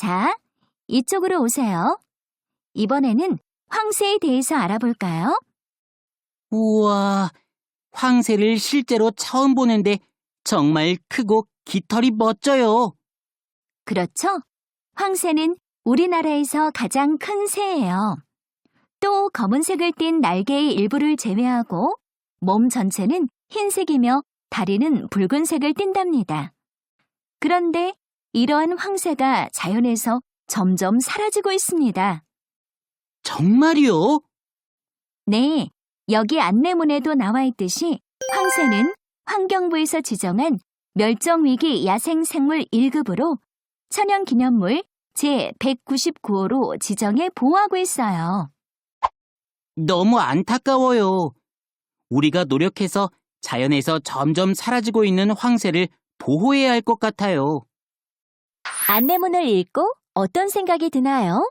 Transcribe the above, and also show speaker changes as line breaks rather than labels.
자, 이쪽으로 오세요. 이번에는 황새에 대해서 알아볼까요?
우와, 황새를 실제로 처음 보는데 정말 크고 깃털이 멋져요.
그렇죠? 황새는 우리나라에서 가장 큰 새예요. 또 검은색을 띤 날개의 일부를 제외하고 몸 전체는 흰색이며 다리는 붉은색을 띈답니다. 그런데 이러한 황새가 자연에서 점점 사라지고 있습니다.
정말이요?
네, 여기 안내문에도 나와 있듯이 황새는 환경부에서 지정한 멸종위기 야생생물 1급으로 천연기념물 제199호로 지정해 보호하고 있어요.
너무 안타까워요. 우리가 노력해서 자연에서 점점 사라지고 있는 황새를 보호해야 할 것 같아요.
안내문을 읽고 어떤 생각이 드나요?